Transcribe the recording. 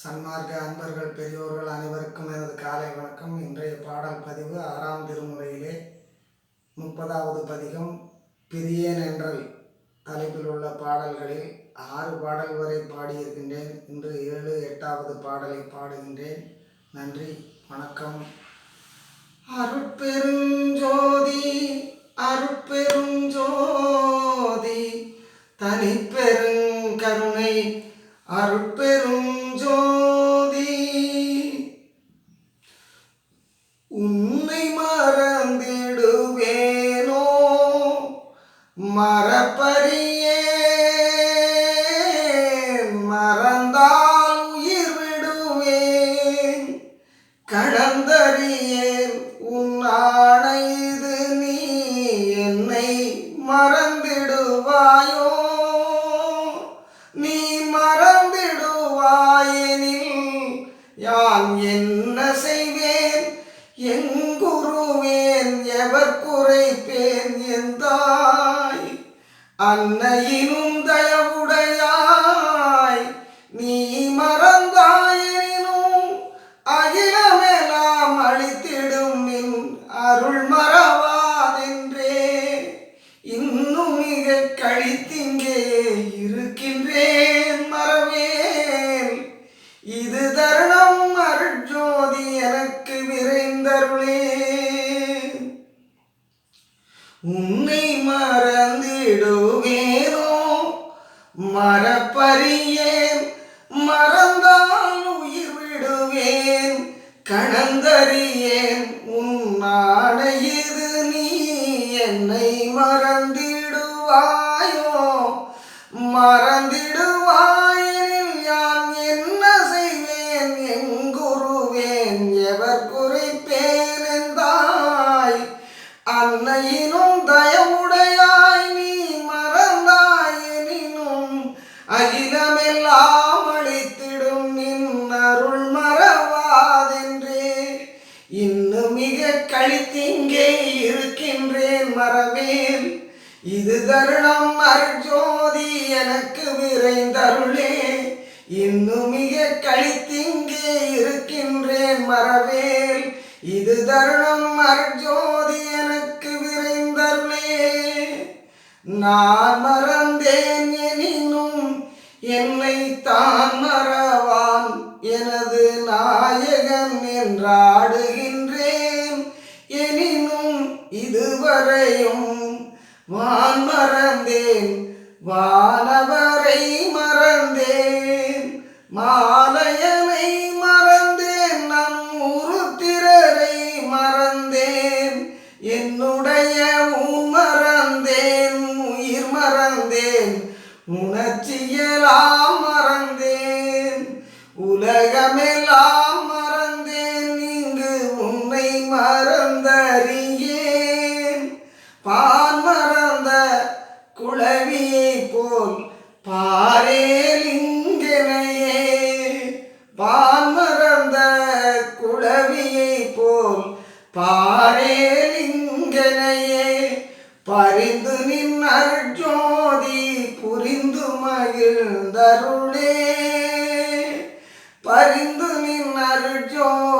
சன்மார்க்க அன்பர்கள் பெரியோர்கள் அனைவருக்கும் எனது காலை வணக்கம். இன்றைய பாடல் பதிவு ஆறாம் திருமுறையிலே முப்பதாவது பதிகம் பிரியேன் என்றல் தலைப்பில் உள்ள பாடல்களில் ஆறு பாடல் வரை பாடியிருக்கின்றேன். இன்று ஏழு எட்டாவது பாடலை பாடுகின்றேன். நன்றி வணக்கம். அருட்பெருஞ்சோ அருட்பெரும் ஜோதி உன்னை மறந்திடுவேனோ? மறப்பறியேன் யான் என்ன செய்வேன்? எங்குருவேன் எவர் குறைப்பேன் எந்தாய் அன்னையினும் தயவுடையாய். நீ மறந்தாயினும் அகிலமெல்லாம் அழித்திடும் நின் அருள் மர உன்னை மறந்திடுவேனோ? மறப்பறியேன் மறந்தால் உயிர் விடுவேன். கணந்தறியேன் உன் இது நீ என்னை மறந்திடுவாயோ? மறந்திடுவாயெனில் அகிலமெல்லாம் அழித்திடும் நின் அருள் மறவாதென்றே. இன்னும் மிக கழித்திங்கே இருக்கின்றேன் மறவேன். இது தருணம் அருஜோதி எனக்கு விரைந்தருளே. இன்னும் மிக கழித்திங்கே இருக்கின்றேன் மறவேல். இது தருணம் அருஜோதி எனக்கு விரைந்தருளே. நான் மற என்னை தான் மறவான் எனது நாயகன் என்றாடுகின்றேன். எனினும் இதுவரையும் வான் மறந்தேன். வானவர் உணர்ச்சியெல்லாம் மறந்தேன். உலகமெல்லாம் மறந்தேன். இங்கு உன்னை மறந்தறியேன். பான் மறந்த குளவியை போல் பாரேல் பாரேலிங்கனையே பான் மறந்த குளவியை போல் பாரேல் பாரேலிங்கனையே பரிந்து நின் அருஜோதி மகிழ்ந்தருளே பரிந்து நின் அருஜோதி